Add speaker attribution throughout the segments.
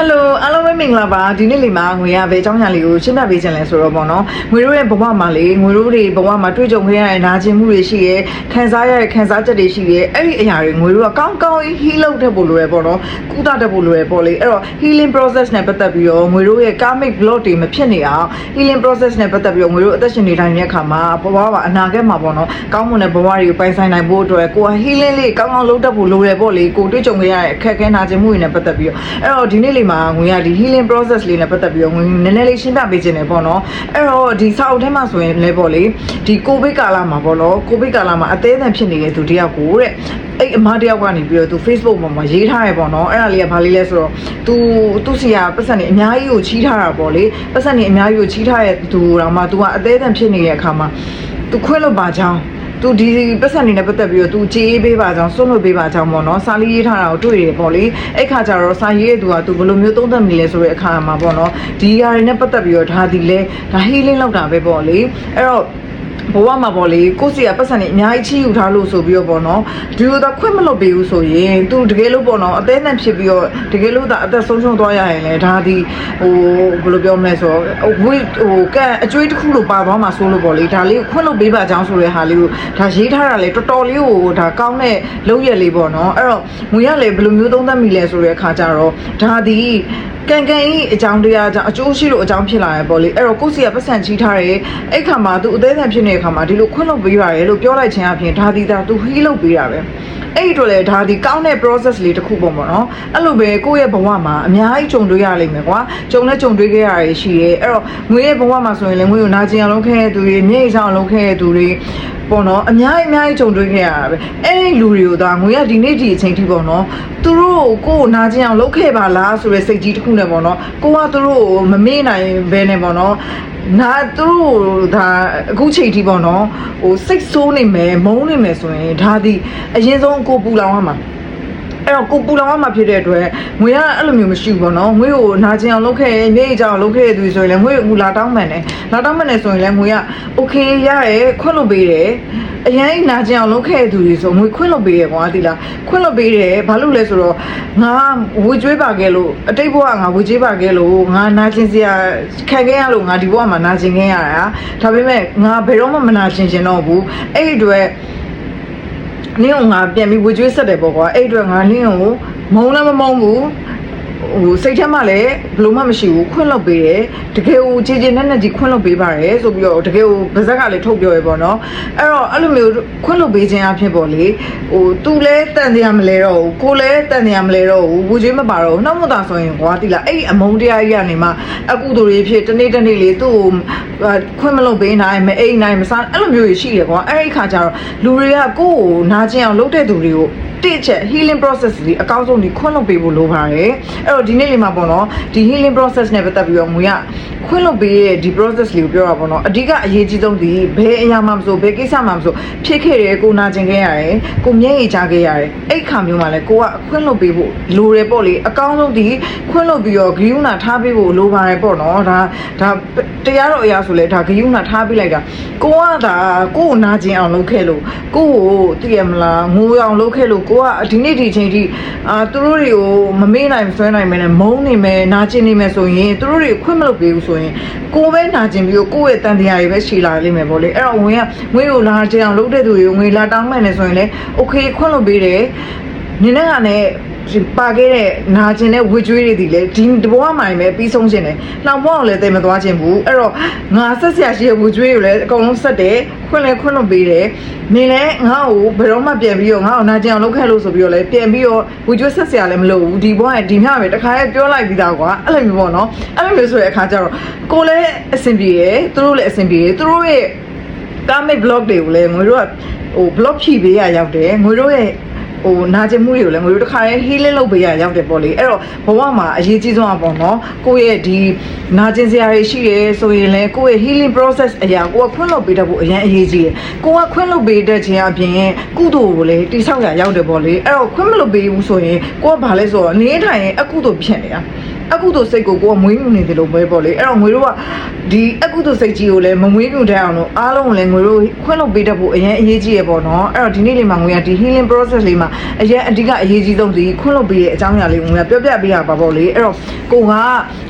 Speaker 1: ယ်လိုအားလုံးပဲမင်္ဂလာပါဒီနေ့လေးမှာငွေရပဲအကြောင်းညာလေးကိုရှင်းပြပေးချင်လဲဆိုတော့ပေါ့နော်ငွေတို့ရဲ့ဘဝမှာလေငွေတို့တွေဘဝမှာတွေ့ကြုံခဲ့ရတဲ့နာကျင်မှုတွေရှိရဲခံစားရတဲ့ခံစားချက်တွေရှိရဲအဲ့ဒီအရာတွေငွေတို့ကကောင်းကောင်း heal လုပ်တတ်ဖို့လိုရပေါ့နော်ကုသတတ်ဖို့လိုရပေါ့လေအဲ့တော့ healing process နဲ့ပတ်သက်ပြီးတော့ငွေတို့ရဲ့ karmic block တွေမဖြစ်နေအောင် healing process နဲ့ပတ်သက်ပြီးတော့ငွေတို့အသက်ရှင်နေတိုင်းတဲ့အခါမှာဘဝမှာအနာဂတ်မှာပေါ့နော်ကောင်းမွန်တဲ့ဘဝတွေကိုပိုင်ဆိုင်နိုင်ဖို့အတွက်ကိုယ်က healing လေးကောင်းကောင်းလုပ်တတ်ဖို့လိုရပေါ့လေကိုတွေ့ကြုံခဲ့ရတဲ့အခက်အခဲနာကျင်မှုတွေနဲ့ပတ်သက်ပြီးတော့အဲ့တော့ဒီနေ့လေးမှာငွေရဒီ healing process လေးနဲ့ပတ်သက်ပြီးတော့ငွေနည်းနည်းလေးရှင်းပြပေးခြင်းတယ်ပေါ့နော်အဲ့တော့ဒီစာအုပ်ထဲမှာဆိုရင်လည်းပေါ့လေဒီကိုဗစ်ကာလမှာပေါ့နော်ကိုဗစ်ကာလမှာအသေးအံဖြစ်နေတဲ့သူတယောက်ကိုတဲ့အဲ့အမတယောက်ကနေပြီးတော့သူ Facebook ပေါ်မှာရေးထားရပေါ့နော်အဲ့ဒါလေးကဘာလေးလဲဆိုတော့ तू သူစီကပတ်စံနေအများကြီးကိုချီးထားတာပေါ့လေပတ်စံနေအများကြီးကိုချီးထားတဲ့သူတော့မှ तू ကအသေးအံဖြစ်နေတဲ့အခါမှာ तू ခွင့်လို့ပါကြောင်း သူဒီပတ်စံနေနဲ့ပတ်သက်ပြီးတော့သူကြေးပေးပါကြောင်းစွန့်လွတ်ပေးပါကြောင်းပေါ့နော်စာလေးရေးထားတာကိုတွေ့ရတယ်ပေါ့လေအဲ့ခါကျတော့စာရေးတဲ့သူကသူဘယ်လိုမျိုးသုံးသပ်မိလဲဆိုတဲ့အခါမှာပေါ့နော်ဒီຢာတွေနဲ့ပတ်သက်ပြီးတော့ဒါဒီလဲဒါ healing လောက်တာပဲပေါ့လေအဲ့တော့ ဘဝမှာပေါ့လေကိုယ့်စီကပတ်စံနေအများကြီးချီးယူထားလို့ဆိုပြီးတော့ပေါ့နော်ဒီလိုသာခွင့်မလွတ်ပေးဘူးဆိုရင်သူတကယ်လို့ပေါ့နော်အသေးနဲ့ဖြစ်ပြီးတော့တကယ်လို့သာအသက်ဆုံးရှုံးသွားရရင်လေဒါဒီဟိုဘယ်လိုပြောမလဲဆိုတော့ဝိဟိုကအကျွေးတစ်ခုလိုပါသွားမှာဆိုလို့ပေါ့လေဒါလေးကိုခွင့်လွတ်ပေးပါကြောင်းဆိုတဲ့ဟာလေးကိုဒါရေးထားတာလေတော်တော်လေးကိုဒါကောင်းတဲ့လုံးရက်လေးပေါ့နော်အဲ့တော့ငွေရလေဘယ်လိုမျိုးသုံးသပ်မိလဲဆိုတဲ့အခါကျတော့ဒါဒီကန်ကန်ဤအကြောင်းတရားကြောင့်အကျိုးရှိလို့အကြောင်းဖြစ်လာရပေါ့လေအဲ့တော့ကိုယ့်စီကပတ်စံချီးထားတယ်အဲ့ခါမှာသူအသေးအံဖြစ်နေတဲ့ခါမှာဒီလိုခွင့်လွတ်ပေးရတယ်လို့ပြောလိုက်ခြင်းအပြင်ဒါဒီဒါသူဟီးလုပ်ပေးတာပဲအဲ့ဒီတော့လေဒါဒီကောင်းတဲ့ process လေးတစ်ခုပေါ့ပေါ့နော်အဲ့လိုပဲကိုယ့်ရဲ့ဘဝမှာအများကြီးကြုံတွေ့ရလိမ့်မယ်ကွာကြုံလဲကြုံတွေ့ခဲ့ရရရှိတယ်အဲ့တော့ငွေရဲ့ဘဝမှာဆိုရင်လည်းငွေကိုနာကျင်အောင်လုပ်ခဲ့တဲ့သူတွေမျက်ရည်ဆောင်အောင်လုပ်ခဲ့တဲ့သူတွေပေါ့နော်အများကြီးအများကြီးကြုံတွေ့ခဲ့ရတာပဲအဲ့ဒီလူတွေကိုဒါငွေကဒီနေ့ဒီအချိန်ထိပေါ့နော်သူတို့ကိုကိုယ်နာကျင်အောင်လုပ်ခဲ့ပါလားဆိုတဲ့စိတ်ကြီးတစ်ခုနဲ့ပေါ့နော်ကိုကသူတို့ကိုမမေ့နိုင်ဘဲနဲ့ပေါ့နော် ငါသူတို့ဒါအခုချိန်ထိပေါ့နော်ဟိုစိတ်ဆိုးနေမယ်မုန်းနေမယ်ဆိုရင်ဒါဒီအရင်ဆုံးကိုပူလောင်ရမှာအဲ့တော့ကိုပူလောင်ရမှာဖြစ်တဲ့အတွက်ငွေကအဲ့လိုမျိုးမရှိဘူးပေါ့နော်ငွေကိုနာကျင်အောင်လုပ်ခဲ့ရဲ့မြေကြီးကြောင်လုပ်ခဲ့ရသူဆိုရင်လည်းငွေကိုလာတောင်းမှန်တယ်လာတောင်းမှန်တယ်ဆိုရင်လည်းငွေက okay ရရဲခွတ်လို့ပေးတယ် အရင်နာကျင်အောင်လုပ်ခဲ့ရသူတွေဆိုငွေခွင့်လို့ပေးရကွာဒီလားခွင့်လို့ပေးတယ်ဘာလို့လဲဆိုတော့ငါဝေကျွေးပါခဲ့လို့အတိတ်ဘဝငါဝေကျွေးပါခဲ့လို့ငါနာကျင်စရာခံခဲ့ရလို့ငါဒီဘဝမှာနာကျင်ခဲ့ရတာဒါပေမဲ့ငါဘယ်တော့မှမနာကျင်ကျင်တော့ဘူးအဲ့ဒီအတွက်နင်းကငါပြန်ပြီးဝေကျွေးဆက်တယ်ပေါ့ကွာအဲ့အတွက်ငါနင်းကိုမုံလည်းမမုံဘူး ဟိုစိတ်ထဲမှာလည်းဘလို့မှမရှိဘူးခွင့်လွတ်ပေးတယ်တကယ်ကိုခြေခြေနဲ့နဲ့ကြီးခွင့်လွတ်ပေးပါတယ်ဆိုပြီးတော့တကယ်ကိုဗဇက်ကလည်းထုတ်ပြောရပေါ့နော်အဲ့တော့အဲ့လိုမျိုးခွင့်လွတ်ပေးခြင်းအဖြစ်ပေါ့လေဟိုသူလည်းတန်တရားမလဲတော့ဘူးကိုလည်းတန်တရားမလဲတော့ဘူးဝေကျွေးမပါတော့ဘူးနှောက်မသာဆိုရင်ကွာတိလားအဲ့ဒီအမုန်းတရားကြီးကနေမှအကုသိုလ်တွေဖြစ်တနေ့တနေ့လေးသူ့ကိုခွင့်မလွတ်ပေးနိုင်မအိမ်နိုင်မစားအဲ့လိုမျိုးတွေရှိတယ်ကွာအဲ့ဒီခါကျတော့လူတွေကကိုယ့်ကိုနာကျင်အောင်လုပ်တဲ့သူတွေကို တစ်ချက် healing process ကြီးအကောင်းဆုံးဒီခွင့်လွှတ်ပေးဖို့လိုပါတယ်အဲ့တော့ဒီနေ့လေးမှာပေါ့နော်ဒီ healing process နဲ့ပတ်သက်ပြီးတော့ငွေကခွင့်လွှတ်ပေးတဲ့ဒီ process လေးကိုပြောတာပေါ့နော်အဓိကအရေးကြီးဆုံးဒီဘယ်အရာမှမဆိုဘယ်ကိစ္စမှမဆိုဖြစ်ခဲ့တယ်ကိုနာကျင်ခဲ့ရတယ်ကိုမျက်ရည်ကျခဲ့ရတယ်အဲ့ခါမျိုးမှာလဲကိုကခွင့်လွှတ်ပေးဖို့လိုတယ်ပေါ့လေအကောင်းဆုံးဒီခွင့်လွှတ်ပြီးတော့ဂရုဏာထားပေးဖို့လိုပါတယ်ပေါ့နော်ဒါဒါတရားတော်အရာဆိုလဲဒါဂရုဏာထားပေးလိုက်တာကိုကဒါကိုကိုနာကျင်အောင်လုပ်ခဲ့လို့ကိုကိုသိရမလားငိုအောင်လုပ်ခဲ့လို့ကိုကဒီနေ့ဒီချိန်ထိအာသူတို့တွေကိုမမေ့နိုင်ဆွဲနိုင်မယ်နဲ့မုန်းနေမယ်နာကျင်နေမယ်ဆိုရင်သူတို့တွေခွင့်မလုပ်ပေးဘူးဆိုရင်ကိုပဲနာကျင်ပြီးတော့ကိုယ့်ရဲ့တန်တရားတွေပဲရှည်လာလိမ့်မယ်ပေါ့လေအဲ့တော့ဝင်ကငွေကိုလာကြအောင်လုပ်တဲ့သူတွေကိုငွေလာတောင်းမှန်နေဆိုရင်လေ okay ခွင့်လုပ်ပေးတယ်နင်းနဲ့ကလည်း ပါခဲ့တဲ့နာကျင်တဲ့ဝေကျွေးတွေဒီလေဒီတဘွားမှန်ပဲပြီးဆုံးခြင်းတယ်။လောင်ဘွားကိုလည်းတိတ်မသွားခြင်းဘူး။အဲ့တော့ငါဆက်ဆရာရှိတဲ့ဝေကျွေးကိုလည်းအကုန်လုံးဆက်တယ်ခွင့်လည်းခွင့်လို့ပေးတယ်။နေလည်းငါ့ကိုဘယ်တော့မှပြန်ပြီးတော့ငါ့ကိုနာကျင်အောင်လုပ်ခဲ့လို့ဆိုပြီးတော့လည်းပြန်ပြီးတော့ဝေကျွေးဆက်ဆရာလည်းမလုပ်ဘူး။ဒီဘွားကဒီမျှပဲတခါရဲပြောလိုက်ပြီးသားကွာ။အဲ့လိုမျိုးပေါ့နော်။အဲ့လိုမျိုးဆိုတဲ့အခါကျတော့ကိုလည်းအဆင်ပြေတယ်သူတို့လည်းအဆင်ပြေတယ်သူတို့ရဲ့ karmic block တွေကိုလည်းငွေတို့ကဟို block ဖြည့်ပေးရရောက်တယ်ငွေတို့ရဲ့ ဟိုနာကျင်မှုတွေကိုလည်းငွေတို့တစ်ခါရဲ healing လုပ်ပေးရရောက်တယ်ပေါ့လေအဲ့တော့ဘဝမှာအရေးကြီးဆုံးอ่ะပေါ့နော်ကိုယ့်ရဲ့ဒီနာကျင်စရာတွေရှိတယ်ဆိုရင်လည်းကိုယ့်ရဲ့ healing process အရာကိုကခွင့်လွှတ်ပေးတတ်ဖို့အရင်အရေးကြီးတယ်ကိုကခွင့်လွှတ်ပေးတတ်ခြင်းအပြင်ကုသိုလ်ကိုလည်းတိဆောက်ရရောက်တယ်ပေါ့လေအဲ့တော့ခွင့်မလွှတ်ပေးဘူးဆိုရင်ကိုကဘာလဲဆိုတော့နေထိုင်ရင်အကုသိုလ်ဖြစ်နေတာ အကုသိုလ်စိတ်ကိုကိုကမွေးမြူနေတယ်လို့ပဲပေါ့လေအဲ့တော့ငွေတို့ကဒီအကုသိုလ်စိတ်ကြီးကိုလည်းမမွေးမြူတတ်အောင်လို့အားလုံးကိုလည်းငွေတို့ခွင့်လုပ်ပေးတတ်ဖို့အရင်အရေးကြီးရပေါ့နော်အဲ့တော့ဒီနေ့လေးမှာငွေကဒီ healing process လေးမှာအရင်အဓိကအရေးကြီးဆုံးဒီခွင့်လွှတ်ပေးတဲ့အကြောင်းအရာလေးကိုငါပြောပြပေးရပါပေါ့လေအဲ့တော့ကိုက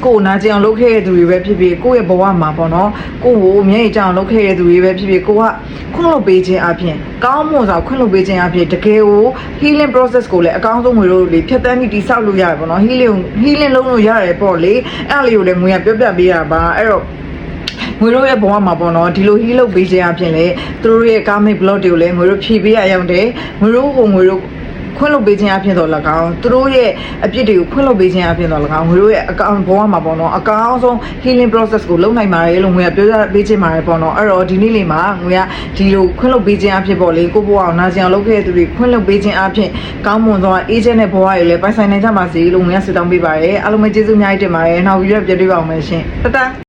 Speaker 1: ကိုနာကျင်အောင်လုပ်ခဲ့တဲ့သူတွေပဲဖြစ်ဖြစ်ကိုယ့်ရဲ့ဘဝမှာပေါ့နော်ကိုကိုမျက်ရည်ကျအောင်လုပ်ခဲ့တဲ့သူတွေပဲဖြစ်ဖြစ်ကိုကခွင့်လွှတ်ပေးခြင်းအပြင်ကောင်းမွန်စွာခွင့်လွှတ်ပေးခြင်းအပြင်တကယ်ကို healing process ကိုလည်းအကောင်းဆုံးငွေတို့လေဖြတ်တန်းပြီးတိဆောက်လို့ရတယ်ပေါ့နော် healing healing လုပ်လို့ရတယ်ပေါ့လေအဲ့ဒါလေးကိုလည်းငွေကပြောပြပေးရပါအဲ့တော့ငွေတို့ရဲ့ဘဝမှာပေါ့နော်ဒီလိုဟီးလုပ်ပေးခြင်းအပြင်လေသူတို့ရဲ့ karmic block တွေကိုလည်းငွေတို့ဖြည့်ပေးရရောက်တယ်ငွေတို့ကိုငွေတို့ ခွင့်လွှတ်ပေးခြင်းအပြင်တော့၎င်းသူတို့ရဲ့အပြစ်တွေကိုခွင့်လွှတ်ပေးခြင်းအပြင်တော့၎င်းငွေတို့ရဲ့အကောင်ဘဝမှာပေါ့နော်အကောင်ဆုံး healing process ကိုလုပ်နိုင်ပါတယ်လို့ငွေကပြောပြပေးခြင်းပါတယ်ပေါ့နော်အဲ့တော့ဒီနေ့လေးမှာငွေကဒီလိုခွင့်လွှတ်ပေးခြင်းအဖြစ်ပေါ့လေကိုဘဝအောင်နာကျင်အောင်လုပ်ခဲ့တဲ့သူတွေခွင့်လွှတ်ပေးခြင်းအပြင်ကောင်းမွန်သော agent နဲ့ဘဝတွေလည်းပိုင်ဆိုင်နိုင်ကြပါစေလို့ငွေကဆုတောင်းပေးပါတယ်အားလုံးပဲကျေးဇူးအများကြီးတင်ပါတယ်နောက်ပြီးတော့ပြန်တွေ့ပါအောင်မယ်ရှင်တတ